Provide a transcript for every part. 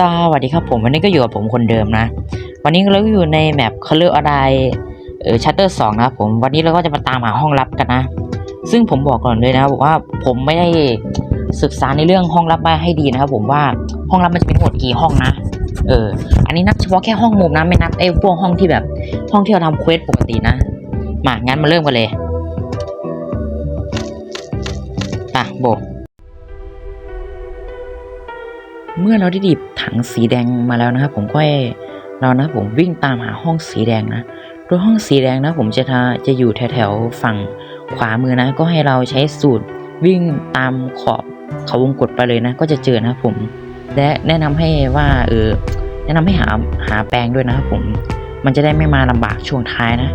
สวัสดีครับผมวันนี้ก็อยู่กับผมคนเดิมนะ วันนี้เราก็อยู่ในแมป Color of Die เออ Shutter 2นะครับผมวันนี้เราก็จะมาตามหาห้องลับกันนะ ซึ่งผมบอกก่อนเลยนะบอกว่าผมไม่ได้ศึกษาในเรื่องห้องลับมาให้ดีนะครับผมว่าห้องลับมันจะมีทั้งหมดกี่ห้องนะ เออ อันนี้นับเฉพาะแค่ห้องมุมนะไม่นับไอ้พวกห้องที่แบบห้องที่เราทำเควสปกตินะมางั้นมาเริ่มกันเลยอะโบก เมื่อเราได้ดิบถังสีแดงมาแล้วนะครับ ผมก็เรานะผมวิ่งตามหาห้องสีแดงนะโดยห้องสีแดงนะผมจะทาจะอยู่แถวๆฝั่งขวามือนะ ก็ให้เราใช้สูตรวิ่งตามขอบเขาวงกดไปเลยนะ ก็จะเจอนะผม และแนะนำให้ว่าเออแนะนำให้หาหาแปรงด้วยนะครับผม มันจะได้ไม่มาลำบากช่วงท้ายนะ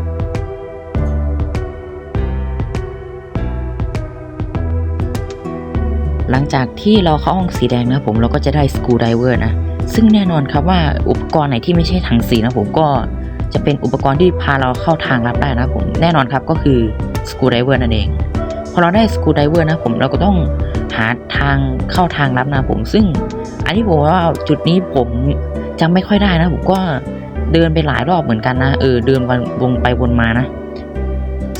หลังจากที่เราเข้าห้องสีแดงนะผมเราก็จะได้สกูไดเวอร์นะ ซึ่งแน่นอนครับว่าอุปกรณ์ไหนที่ไม่ใช่ถังสีนะผมก็จะเป็นอุปกรณ์ที่พาเราเข้าทางลับได้นะผมแน่นอนครับก็คือสกูไดเวอร์นั่นเองพอเราได้สกูไดเวอร์นะผมเราก็ต้องหาทางเข้าทางลับนะผม ซึ่งอันนี้ผมว่าจุดนี้ผมจำไม่ค่อยได้นะผมก็เดินไปหลายรอบเหมือนกันนะเออเดินวนวงไปวนมานะ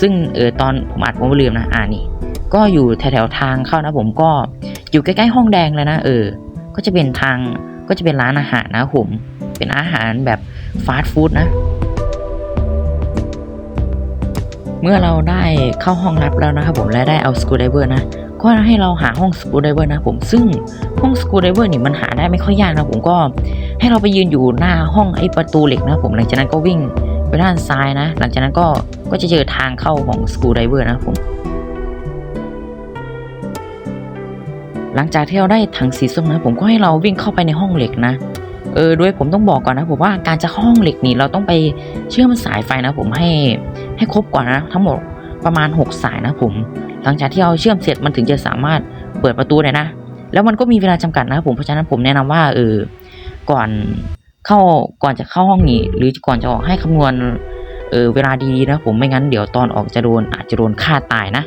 ซึ่งเออตอนผมอัดผมลืมนะอ่านี่ ก็อยู่แถวๆทางเข้านะผมก็อยู่ใกล้ๆห้องแดงเลยนะเออ ก็จะเป็นทางก็จะเป็นร้านอาหารนะผม เป็นอาหารแบบฟาสต์ฟู้ดนะ เมื่อเราได้เข้าห้องลับแล้วนะครับผมและได้เอาสกูไดเวอร์นะ ก็ให้เราหาห้องสกูไดเวอร์นะผมซึ่งห้องสกูไดเวอร์นี่มันหาได้ไม่ค่อยยากนะผมก็ให้เราไปยืนอยู่หน้าห้องไอ้ประตูเหล็กนะผมหลังจากนั้นก็วิ่งไปด้านซ้ายนะ หลังจากนั้นก็ก็จะเจอทางเข้าของสกูไดเวอร์นะผม หลังจากที่เราได้ถังสีส้มนะผมก็ให้เราวิ่งเข้าไปในห้องเหล็กนะเออโดยผมต้องบอกก่อนนะผมว่าการจะห้องเหล็กนี่เราต้องไปเชื่อมสายไฟนะ ผมให้ให้ครบก่อนนะ ทั้งหมดประมาณ 6 สายนะผม หลังจากที่เราเชื่อมเสร็จมันถึงจะสามารถเปิดประตูได้นะ แล้วมันก็มีเวลาจำกัดนะผมเพราะฉะนั้นผมแนะนำว่าเออก่อนเข้าก่อนจะเข้าห้องนี้ หรือก่อนจะออกให้คำนวณเออเวลาดีๆนะผมไม่งั้นเดี๋ยวตอนออกจะโดนอาจจะโดนฆ่าตายนะ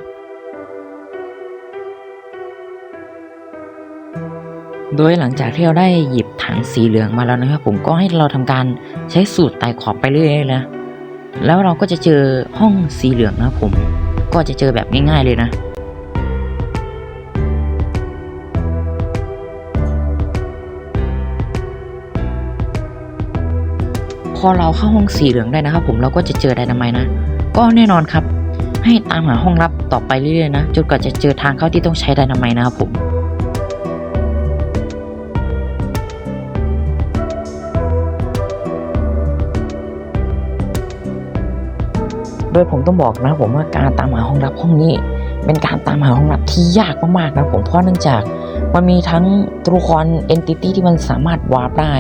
โดยหลังจากที่เราได้หยิบถังสีเหลืองมาแล้วนะครับ ผมก็ให้เราทำการใช้สูตรไต่ขอบไปเรื่อยๆนะแล้วเราก็จะเจอห้องสีเหลืองนะครับผมก็จะเจอแบบง่าย ๆเลยนะพอเราเข้าห้องสีเหลืองได้นะครับ ผมเราก็จะเจอไดนาไมนะ ก็แน่นอนครับ ให้ตามหาห้องลับต่อไปเรื่อยๆนะจนกว่าจะเจอทางเข้าที่ต้องใช้ไดนาไมนะครับผม ดยผมต้องบอกนะผมว่าการตามหาห้องลับห้องนี้ เป็นการตามหาห้องลับที่ยากมากๆนะผมเพราะเนื่องจากมันมีทั้งตัวละครเอนติตี้ที่มันสามารถวาร์ปได้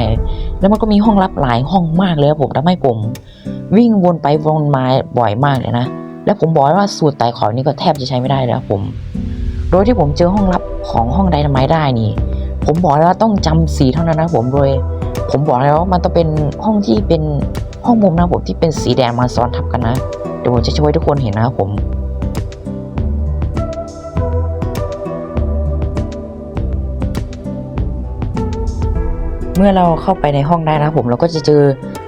แล้วมันก็มีห้องลับหลายห้องมากเลยผมทำให้ผม วิ่งวนไปวนมาบ่อยมากเลยนะ แล้วผมบอกว่าสูตรไต่ขอนี่ก็แทบจะใช้ไม่ได้แล้วผม โดยที่ผมเจอห้องลับของห้องไดนาไมได้นี่ ผมบอกเลยว่าต้องจำสีเท่านั้นนะผมโดย ผมบอกเลยว่ามันต้องเป็นห้องที่เป็นห้องมุมนะผมที่เป็นสีแดงมาซ้อนทับกันนะ เดี๋ยวผมจะช่วยทุกคนเห็นนะครับผมเมื่อเราเข้าไปในห้องได้นะครับผมเราก็จะเจอ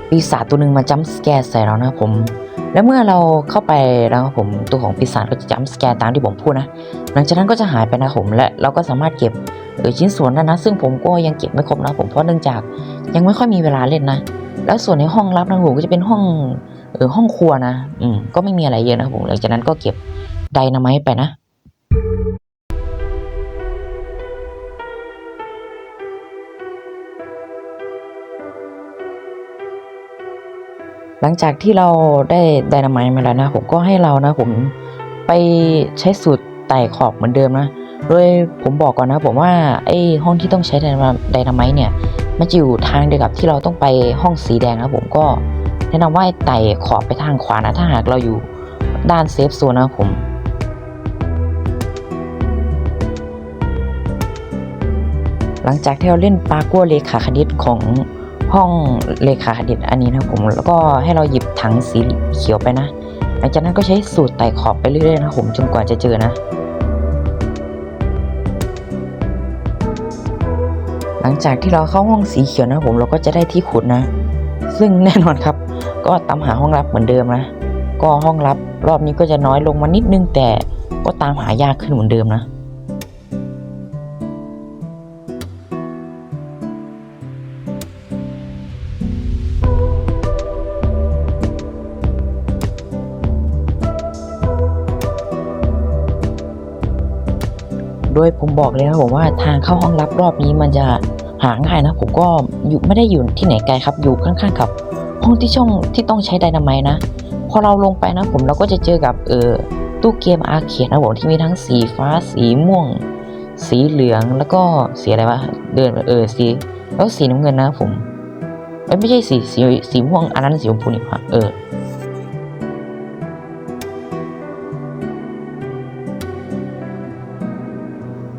ปีศาจตัวหนึ่งมาจัมป์สแกร์ใส่เรานะครับผม และเมื่อเราเข้าไปแล้วผมตัวของปีศาจก็จะจัมป์สแกร์ตามที่ผมพูดนะ หลังจากนั้นก็จะหายไปนะผมและเราก็สามารถเก็บเออชิ้นส่วนนั้นนะ ซึ่งผมก็ยังเก็บไม่ครบนะผมเพราะเนื่องจากยังไม่ค่อยมีเวลาเล่นนะ แล้วส่วนในห้องลับนะผมก็จะเป็นห้อง เออห้องครัวนะ อืมก็ไม่มีอะไรเยอะนะครับผมหลังจากนั้นก็เก็บไดนาไมต์ไปนะหลังจากที่เราได้ไดนาไมต์มาแล้วนะ ผมก็ให้เรานะ ผมไปใช้สูตรไต่ขอบเหมือนเดิมนะ โดยผมบอกก่อนนะผมว่าไอ้ห้องที่ต้องใช้ไดนาไดนาไมต์เนี่ย มันจะอยู่ทางเดียวกับที่เราต้องไปห้องสีแดงนะผมก็ แนะนำว่าไต่ขอบไปทางขวานะถ้าหากเราอยู่ด้านเซฟโซนนะครับผมหลังจากที่เราเล่นปากัวเลขาคณิตของห้องเลขาคณิตอันนี้นะผมแล้วก็ให้เราหยิบถังสีเขียวไปนะ หลังจากนั้นก็ใช้สูตรไต่ขอบไปเรื่อยๆนะผมจนกว่าจะเจอนะ หลังจากที่เราเข้าห้องสีเขียวนะผมเราก็จะได้ที่ขุดนะ ซึ่งแน่นอนครับ ก็ตามหาห้องลับเหมือนเดิมนะ ก็ห้องลับรอบนี้ก็จะน้อยลงมานิดนึงแต่ก็ตามหายากขึ้นเหมือนเดิมนะโดยผมบอกเลยนะผมว่าทางเข้าห้องลับรอบนี้มันจะหาง่ายนะผมก็อยู่ไม่ได้อยู่ที่ไหนไกลครับอยู่ข้างๆกับ ห้องที่ช่องที่ต้องใช้ไดนาไมต์นะ พอเราลงไปนะผมเราก็จะเจอกับเออตู้เกมอาร์เคดนะผมที่มีทั้งสีฟ้าสีม่วง สีเหลืองแล้วก็สีอะไรวะเดินเออสีแล้วสีน้ำเงินนะผมไม่ใช่สีสีสีม่วงอันนั้นสีชมพูนี่หว่าเออ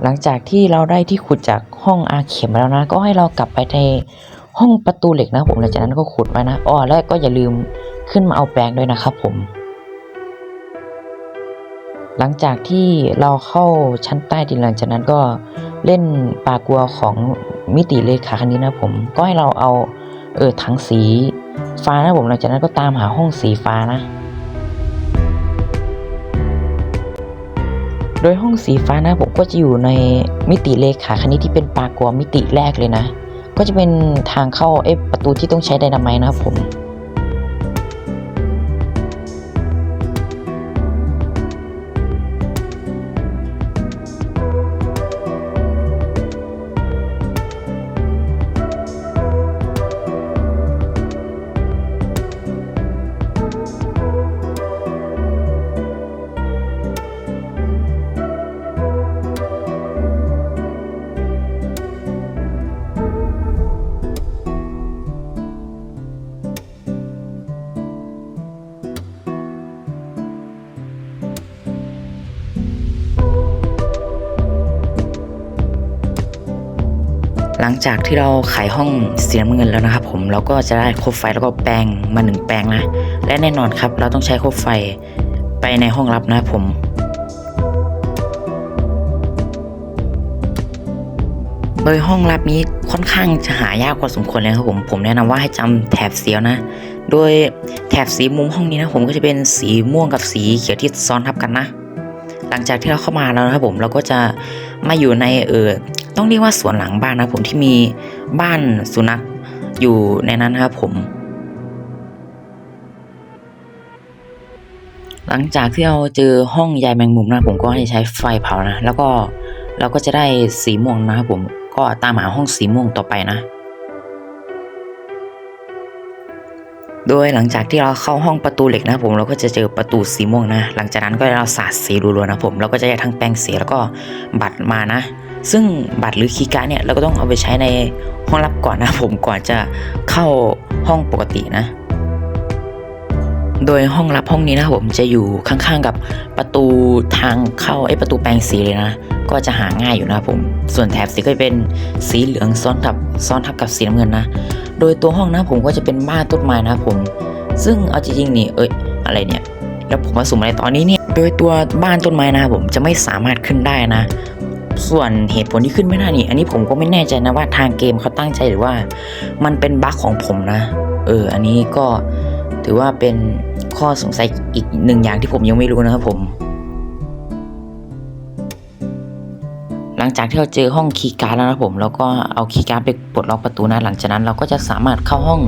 หลังจากที่เราได้ที่ขุดจากห้องอาเข็มแล้วนะ ก็ให้เรากลับไปใน ห้องประตูเหล็กนะผมหลังจากนั้นก็ขุดไว้นะอ้อแล้วก็อย่าลืมขึ้นมาเอาแปลงด้วยนะครับผม หลังจากที่เราเข้าชั้นใต้ดินหลังจากนั้นก็เล่นปากัวของมิติเลขาคณิตนะผมก็ให้เราเอาเออถังสีฟ้านะผมหลังจากนั้นก็ตามหาห้องสีฟ้านะ โดยห้องสีฟ้านะผมก็จะอยู่ในมิติเลขาคณิตที่เป็นปากัวมิติแรกเลยนะ ก็จะเป็นทางเข้าเอประตูที่ต้องใช้ไดนาไมต์นะครับผม หลังจากที่เราขายห้องเสีน้ำเงินแล้วนะครับผมเราก็จะได้โคบไฟแล้วก็แปลงมาหนึ่งแปลงนะ และแน่นอนครับเราต้องใช้โคบไฟไปในห้องลับนะครับผมโดยห้องลับนี้ค่อนข้างจะหายากพอสมควรเลยครับผม ผมแนะนำว่าให้จำแถบเสียวนะ โดยแถบสีมุมห้องนี้นะผมก็จะเป็นสีม่วงกับสีเขียวที่ซ้อนทับกันนะ หลังจากที่เราเข้ามาแล้วนะครับผมเราก็จะมาอยู่ในเออ ต้องเรียกว่าสวนหลังบ้านนะผมที่มีบ้านสุนัขอยู่ในนั้นนะครับผม หลังจากที่เราเจอห้องยายแมงมุมนะผมก็ให้ใช้ไฟเผานะ แล้วก็เราก็จะได้สีม่วงนะครับผมก็ตามหาห้องสีม่วงต่อไปนะ โดยหลังจากที่เราเข้าห้องประตูเหล็กนะผมเราก็จะเจอประตูสีม่วงนะ หลังจากนั้นก็เราสาดสีรัวๆนะผมเราก็จะได้ทั้งแปรงสีแล้วก็บัตรมานะ ซึ่งบัตรหรือคีย์การ์ดเนี่ยเราก็ต้องเอาไปใช้ในห้องลับก่อนนะผมก่อนจะเข้าห้องปกตินะ โดยห้องลับห้องนี้นะผมจะอยู่ข้างๆกับประตูทางเข้าไอ้ประตูแปลงสีเลยนะ ก็จะหาง่ายอยู่นะผม ส่วนแถบสีก็เป็นสีเหลืองซ้อนกับซ้อนทับกับสีน้ำเงินนะ โดยตัวห้องนะผมก็จะเป็นบ้านต้นไม้นะผม ซึ่งเอาจริงๆนี่เอ้ยอะไรเนี่ยแล้วผมมาสุ่มอะไรตอนนี้เนี่ย โดยตัวบ้านต้นไม้นะครับผมจะไม่สามารถขึ้นได้นะ ส่วนเหตุผลที่ขึ้นไม่ได้นี่ อันนี้ผมก็ไม่แน่ใจนะว่าทางเกมเขาตั้งใจหรือว่า มันเป็นบั๊กของผมนะ เออ อันนี้ก็ถือว่าเป็นข้อสงสัยอีกหนึ่งอย่างที่ผมยังไม่รู้นะครับผม หลังจากที่เราเจอห้องคีย์การ์ดแล้วนะผมแล้วก็เอาคีย์การ์ดไปปลดล็อกประตูนะหลังจากนั้นเราก็จะสามารถเข้าห้อง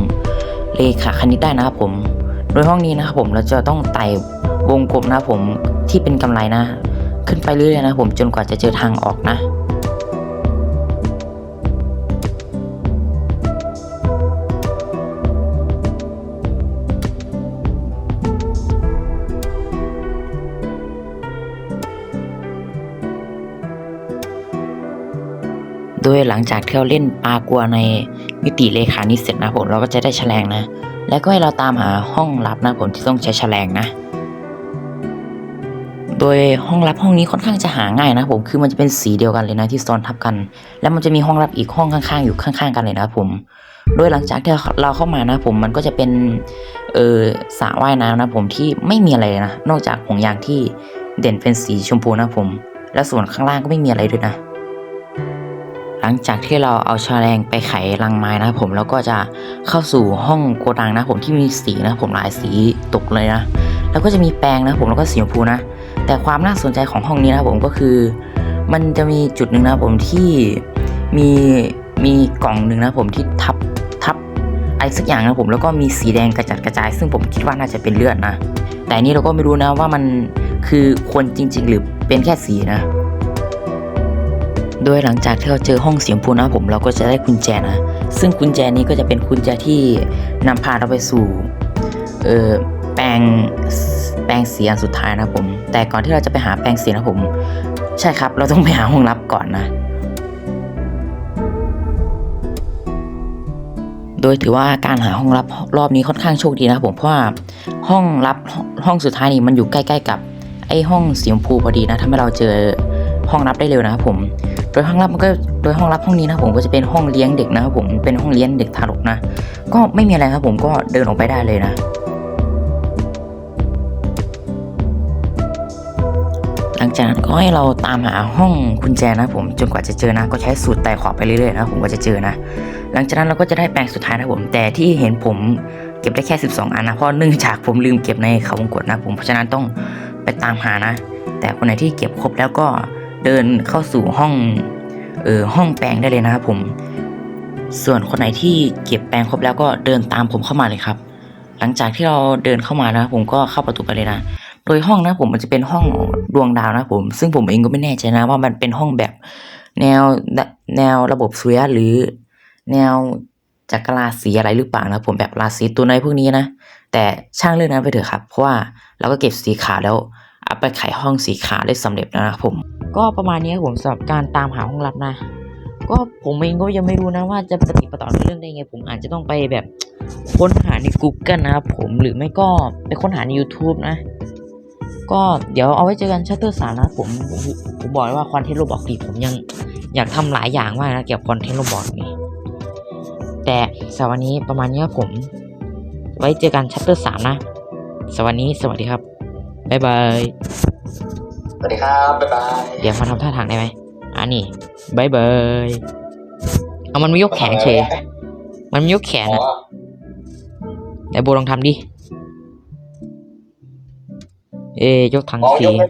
เลขาคณิตได้นะครับผม โดยห้องนี้นะครับผมเราจะต้องไต่วงกลมนะครับผมที่เป็นกำไรนะ ขึ้นไปเรื่อยๆนะผมจนกว่าจะเจอทางออกนะโดยหลังจากที่เราเล่นปลากัวในมิติเลขานี้เสร็จนะผมเราก็จะได้แฉลงนะ แล้วก็ให้เราตามหาห้องลับนะผมที่ต้องใช้แฉลงนะ โดยห้องลับห้องนี้ค่อนข้างจะหาง่ายนะผมคือมันจะเป็นสีเดียวกันเลยนะที่ซ้อนทับกัน แล้วมันจะมีห้องลับอีกห้องข้างๆ อยู่ข้างๆ กันเลยนะผม โดยหลังจากที่เราเข้ามานะผมมันก็จะเป็นเออสระว่ายน้ำนะผมที่ไม่มีอะไรนะนอกจากหงยางที่เด่นเป็นสีชมพูนะผม และส่วนข้างล่างก็ไม่มีอะไรด้วยนะ หลังจากที่เราเอาชาแรงไปไขลังไม้นะผมแล้วก็จะเข้าสู่ห้องโกดังนะผมที่มีสีนะผมหลายสีตกเลยนะแล้วก็จะมีแปรงนะผมแล้วก็สีชมพูนะ แต่ความน่าสนใจของห้องนี้นะครับผมก็คือ มันจะมีจุดหนึ่งนะผมที่มีมีกล่องหนึ่งนะผมที่ทับทับอะไรสักอย่างนะผมแล้วก็มีสีแดงกระจัดกระจาย ซึ่งผมคิดว่าน่าจะเป็นเลือดนะ แต่นี้เราก็ไม่รู้นะว่ามันคือคนจริง ๆ หรือเป็นแค่สีนะ โดยหลังจากที่เราเจอห้องสีชมพูนะผมเราก็จะได้กุญแจนะ ซึ่งกุญแจนี้ก็จะเป็นกุญแจที่นำพาเราไปสู่เออแปลง แปลงสีอันสุดท้ายนะผม แต่ก่อนที่เราจะไปหาแปลงสีนะผม ใช่ครับ เราต้องไปหาห้องลับก่อนนะ โดยถือว่าการหาห้องลับรอบนี้ค่อนข้างโชคดีนะผมเพราะว่าห้องลับห้องสุดท้ายนี่มันอยู่ใกล้ๆกับไอ้ห้องสีชมพูพอดีนะทำให้เราเจอห้องลับได้เร็วนะครับผม โดยห้องลับมันก็โดยห้องลับห้องนี้นะผมก็จะเป็นห้องเลี้ยงเด็กนะครับผมเป็นห้องเลี้ยงเด็กทารกนะ ก็ไม่มีอะไรครับผมก็เดินออกไปได้เลยนะ จากนั้นก็ให้เราตามหาห้องกุญแจนะผมจนกว่าจะเจอนะ ก็ใช้สูตรไต่ขอบไปเรื่อยๆนะผมก็จะเจอนะ หลังจากนั้นเราก็จะได้แปลงสุดท้ายนะผม แต่ที่เห็นผมเก็บได้แค่ 12 อันนะเพราะเนื่องจากผมลืมเก็บในเขาวงกตนะผมเพราะฉะนั้นต้องไปตามหานะ แต่คนไหนที่เก็บครบแล้วก็เดินเข้าสู่ห้องเออห้องแปลงได้เลยนะครับผม ส่วนคนไหนที่เก็บแปลงครบแล้วก็เดินตามผมเข้ามาเลยครับ หลังจากที่เราเดินเข้ามานะผมก็เข้าประตูไปเลยนะ โดยห้องนะผมมันจะเป็นห้องดวงดาวนะผม ซึ่งผมเองก็ไม่แน่ใจนะว่ามันเป็นห้องแบบ แนวแนวระบบสุริยะหรือ แนวจักรราศีอะไรหรือเปล่านะผมแบบราศีตัวในพวกนี้นะแต่ช่างเรื่องนั้นไปเถอะครับ เพราะว่าเราก็เก็บสีขาวแล้วเอาไปไขห้องสีขาวได้สำเร็จแล้วนะครับผม ก็ประมาณนี้ผมสำหรับการตามหาห้องลับนะก็ผมเองก็ยังไม่รู้นะว่าจะปฏิปต่อเรื่องได้ไง ผมอาจจะต้องไปแบบค้นหาใน Google นะครับผมหรือไม่ก็ไปค้นหาใน YouTube นะ ก็เดี๋ยวเอาไว้เจอกันชัตเตอร์สามนะครับผมผมผมบอกเลยว่าคอนเทนต์โรบอกดีผมยังอยากทำหลายอย่างมากนะเกี่ยวกับคอนเทนต์โรบอกนี่แต่สำหรับวันนี้ประมาณนี้ครับผม ไว้เจอกันชัตเตอร์สามนะสวัสดีสวัสดีครับบ๊ายบายสวัสดีครับบ๊ายบายเดี๋ยวมาทำท่าทางได้ไหมอ่านี่บายบายเอามันไม่ยกแขนเฉยมันไม่ยกแขนอ๋อะอไหนโบลองทำดิ เอ้ยยกถังอ๋อสียกไม่